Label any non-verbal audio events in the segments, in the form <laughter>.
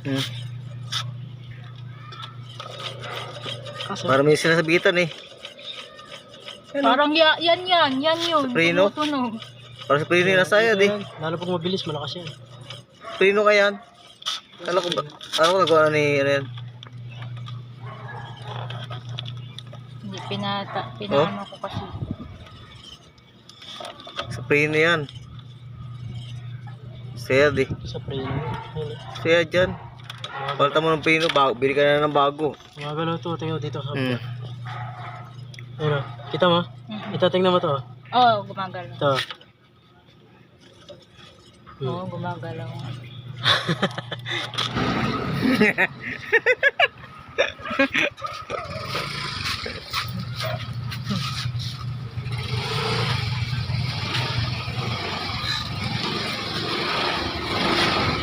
Hmm. Kaso, Para may sinasabitan eh. Parang ya, yan yan, yan yun. Preno? Tumutunog. Para sa prino yung eh. yan. Lalo pag mabilis, malakas yan. Prino ka yan. Kala ko ba? Kala ko nagawa na ni ano yan. Hindi, pinata, pinano ko kasi. Sa prino yan. Sayad eh. Sa preno. Ayun, Sayad yan. Palta mo ng prino, bago, bili ka na ng bago. Gumagalaw to. Tingnan mo dito sa Hmm. Ayun o. Kita mo? Mhm. Ito, tingnan mo to. Oo, oh, gumagalaw. Ito. Oo, gumagalaw.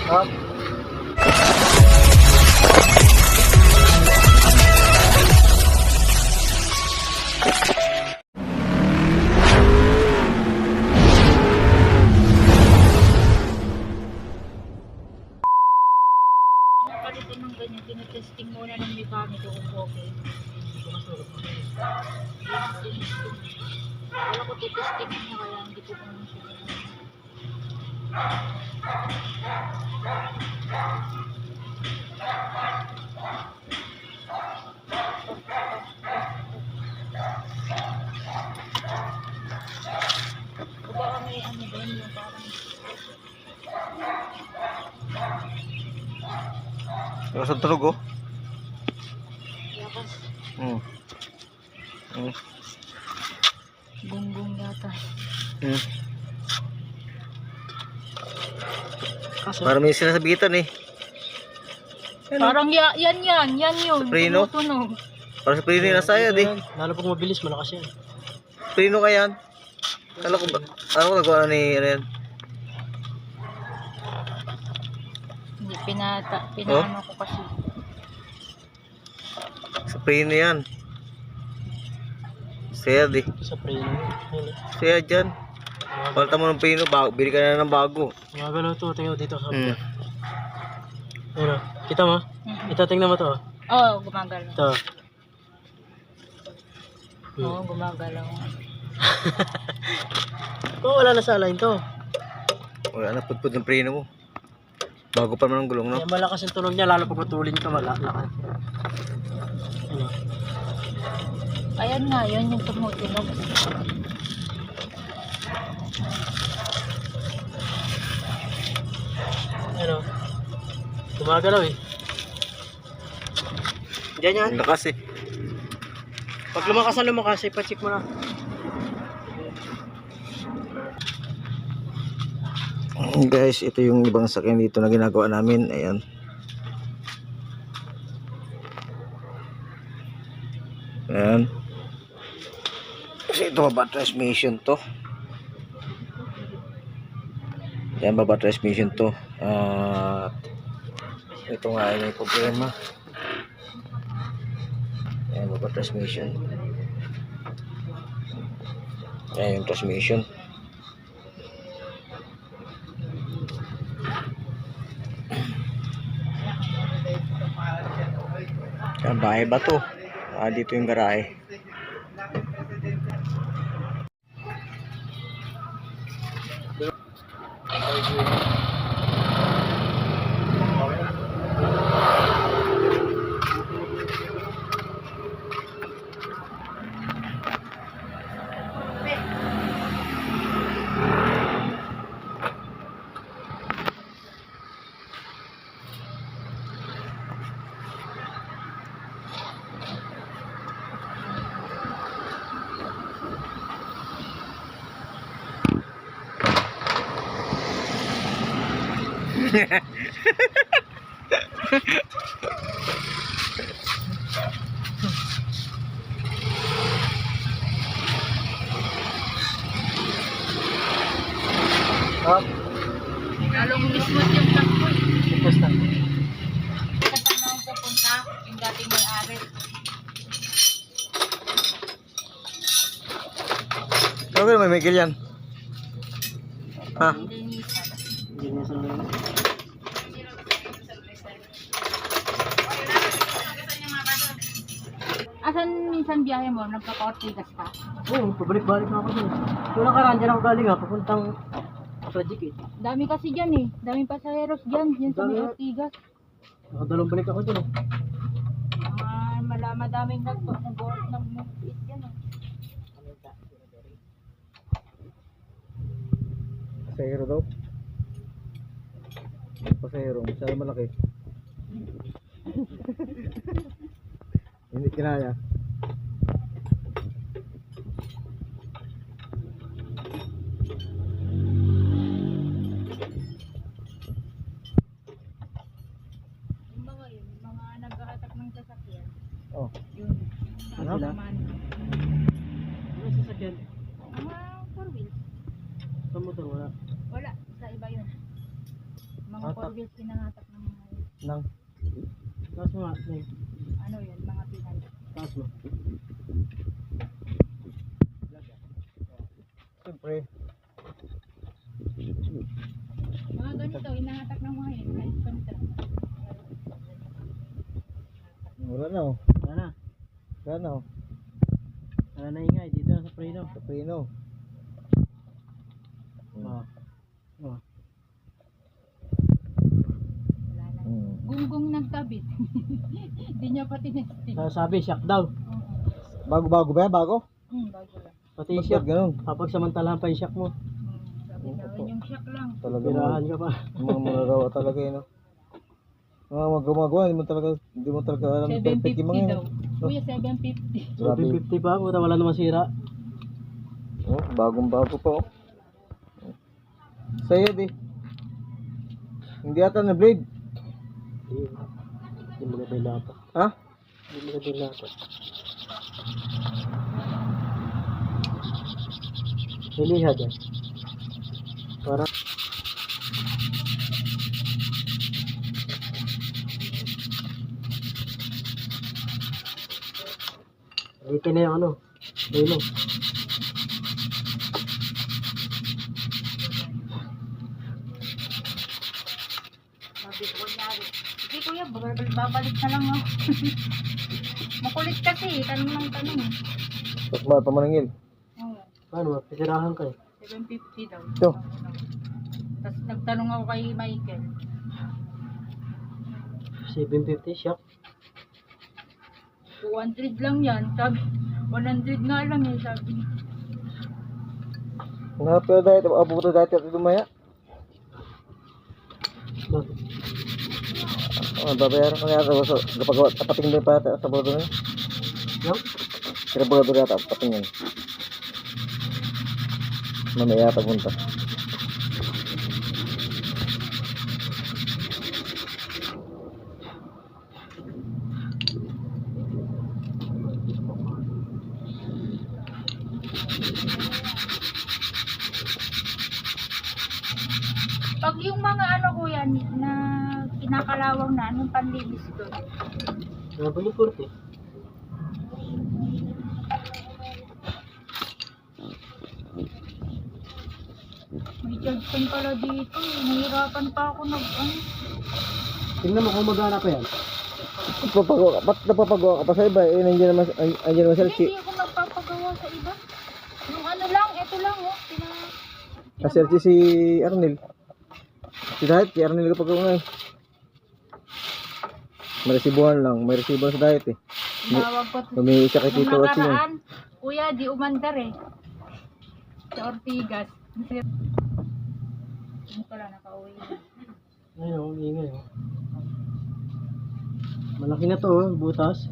Up. <laughs> baka may ano ba yun, yung parang Yung sa tulog oh. yakas, Hmm. Hmm. gunggong yata. Hmm. Kaso, Para may sinasabitan eh. Parang ya, yan yan, yan yun. Preno? Tumutunog. Para sa prino yung eh. yan. Lalo pag mabilis, malakas yan. Prino ka yan. Kala ko ba? Kala ko nagawa na ni ano yan. Hindi, pinata, pinano ko kasi. Sa prino yan. Sayad eh. Ito sa preno. Ayun, Sayad yan. Palta mo ng prino, bago, bili ka na ng bago. Gumagalaw to. Tingnan mo dito sa Hmm. Ayun o. Kita mo? Mhm. Ito, tingnan mo to. Oo, oh, gumagalaw. Ito. Oo, gumagalaw. <laughs> Oh, wala na sa line to. Wala na, pudpud ng prino mo. Bago pa naman ang gulong, no? Kaya malakas yung tunog niya, lalo pag matulin ka, wala. Lakas. Ano? Ayan nga, yun yung tumutunog. Ano? Gumagalaw eh. Diyan yan. Ang lakas eh. Pag lumakas na lumakas, ipacheck mo na. Guys, ito yung ibang sakyan dito na ginagawa namin. Ayan. Ayan. Kasi ito baba transmission to. Ayan baba transmission to. At ito nga ay may problema. Ayan baba transmission. Ayan yung transmission. Yan, bahay ba to? Ah, dito yung garahe. Up. Lalong mismot yung ko. eh. Basta. Saan na pupunta? Yung dating may-ari. Ano ba may Michael yan? Ha? Hindi na minsan biyahe mo, nagka-Ortigas ka. Oo, pabalik-balik na ako dun. Kung nakaraan dyan ako galing ha, papuntang Project eh. Dami kasi dyan eh. Daming pasaheros dyan, dyan sa may Dami. Ortigas. Nakadalawang balik ako dun eh. Mga mala, madaming nag nag nag-move yan eh. Pasahero daw. Pasahero, masyado malaki. <laughs> Hindi kinaya. Yung mga yun, yung mga nag-attack ng sasakyan. Oh. Yun. Ano Tapos sila? naman, Ano sasakyan? mga four wheels. Sa motor wala. Wala, sa iba yun. Mga Atak. four wheels pinahatak ng mga yun. Nang. Taas mo nga, ano yun, mga Pinay. Taas mo. Siyempre. Mga ganito, inahatak ng mga yun. Kahit kontra. Wala na oh. Wala na. Wala na oh. Wala na ingay. Dito na sa Prino. Sa Prino. Oo. Oo. Wala na. Hmm. Gunggong nagtabit. Hindi niya pa tinesting. Sabi, shock daw. Bago-bago ba yan? Bago? Hmm, bago lang. Pati Ba't shock. ganun? Kapag samantalahan pa yung shock mo, Hmm, sabi yun yung shock lang. Talaga pirahan ka pa. mga magagawa <laughs> talaga yun. No? Mga magagawa, hindi mo talaga, hindi mo talaga alam yung perfect yung mga 750 yun. daw. Kuya, 750. Grabe. 50 pa, puta wala namang sira. Oh, bagong bago pa oh. Sa'yo di. Hindi ata na blade. Hindi. Hindi mo na yung lapat? Ha? Yung lapat? Nilihad yan. Para Dito na yung ano. Dito. Sabi ko kunyari, sige kuya, babalik na lang ako. <laughs> Makulit kasi, tanong lang tanong. Tapos mga pamanangil. Oo, Paano? Pisirahan ka eh. 750 daw. Ito. Tapos nagtanong ako kay Michael. 750 shock. 200 lang yan. Sabi, 100 nga lang eh, sabi. Nga pero dahil, abuto dahil at lumaya. Oh, babayaran ko yata. So, kapag tapating din pa sa bodo na yun. Yung? Kira bodo yata, tapating yun. Mamaya yata punta. Pag yung mga ano kuya, na kinakalawang na, anong panlinis doon? Ano yung kurte? May pen pala dito. Nahirapan pa ako nag, ano, Tingnan mo kung magana pa yan. Papagawa ka, ba't napapagawa ka pa sa iba? Eh, nandiyan naman, an- andyan naman sila. Hindi Si, ako nagpapagawa sa iba. Yung ano lang, ito lang oh. Pina, kaserti si Arnel. Si Dahit, si Arnel kapag ngayon. May resibuhan lang, may resibuhan sa Dahit eh. tinawag ko. Humingi siya kay Nung Tito at yun. nakaraan, kuya, di umandar eh. Sa Ortigas. Hindi pala, nakauwi na. Ayun, ingay oh. Malaki na to oh, butas.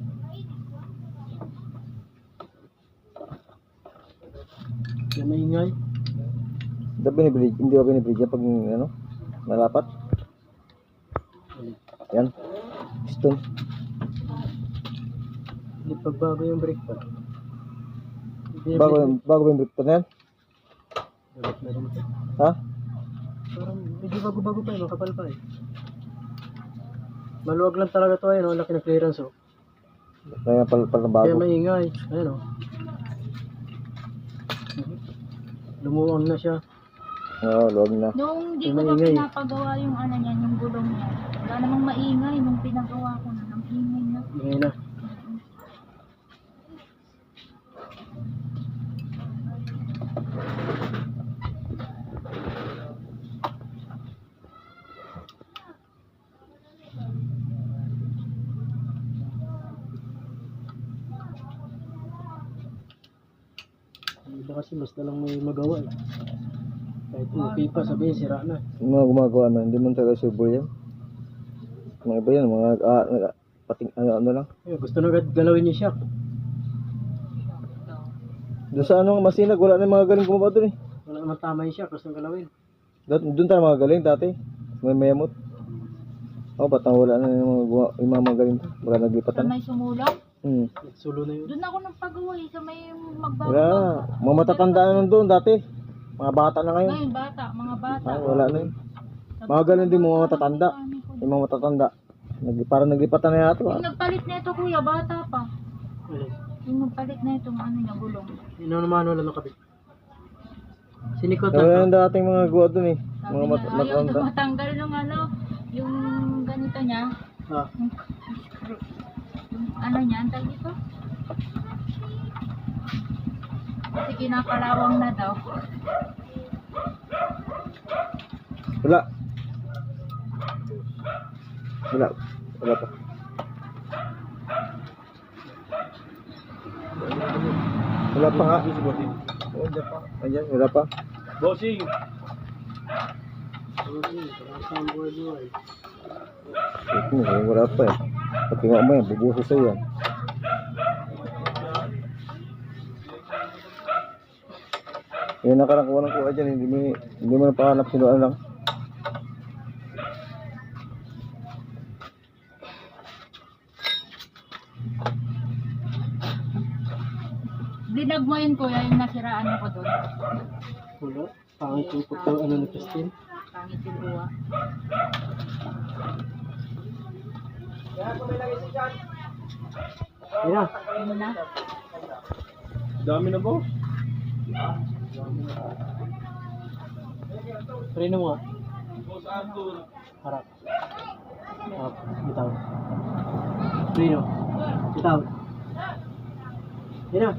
Yan may ingay. Hindi ba binibridge? Hindi ba binibridge yan pag ano? Nalapat? Yan. Piston. Hindi pagbago yung brake pa. Hindi Bago, yung- bago ba yung brake pa na yan? Balik na rin ito. Ha? Parang medyo bago-bago pa eh, makapal pa eh. Maluwag lang talaga to ayun, oh, laki ng clearance oh. Kaya pala, pala Kaya bago. may ingay. Ayun oh. Lumuwang na siya. Oo, oh, luwag na. Nung hindi ko na Maingay. pinapagawa yung ano niyan, yung gulong niya. Wala namang maingay nung pinagawa ko na. Ang ingay na. Ngayon na. Iba kasi mas dalang may magawa eh. Kahit okay pa, sabihin sira na. Yung mga gumagawa man, hindi man talaga sure yan. Mga iba yan, mga ah, ah, pating, ano, ano lang. Ayun, gusto na agad galawin yung shock. Doon sa ano, masinag, wala na yung mga galing gumawa doon eh. Wala naman tama yung shock, gusto na galawin. Doon, doon tayo mga galing dati. May memot. Oh, ba't wala na yung mga, gumawa- yung mga magaling? Wala Sa naglipatan. may sumulong. Hmm. Sulo na yun. Doon ako nagpagawa eh. Sa may Wala. magbabago. Mga matatanda na nun doon dati. Mga bata na ngayon. Ngayon, bata. Mga bata. Ah, wala na yun. Mga ganun din mga matatanda. Yung mga matatanda. Nag, parang naglipatan na yata. Yung nagpalit na ito kuya, bata pa. Yung nagpalit na itong ano niya, gulong. Ang naman wala nakabit. Sinikot na. yung dating mga guwa doon eh. Sabi Mga niya, mat ayaw matatanda. na matanggal yung ano, yung ganito niya. Ah, Yung, yung ano niya, ang tawag dito? Kasi kinakalawang na daw. Wala. Wala. Wala pa. Wala pa nga. Wala pa. Ayan, wala pa. Bossing! Wala pa eh. Pati nga mo yan, bubuho sa'yo yan. Yung nakarakuha ng kuha dyan, hindi mo, hindi mo napahanap sino ano lang. Dinag mo yun kuya, yung nasiraan ako doon. Wala. Pangit yung pagka ano ni Christine. Pangit yung buwa. Na. Ano na? Dami na boss. Preno mo nga. Harap. Harap. Bitaw. Preno. Bitaw. Ayun na.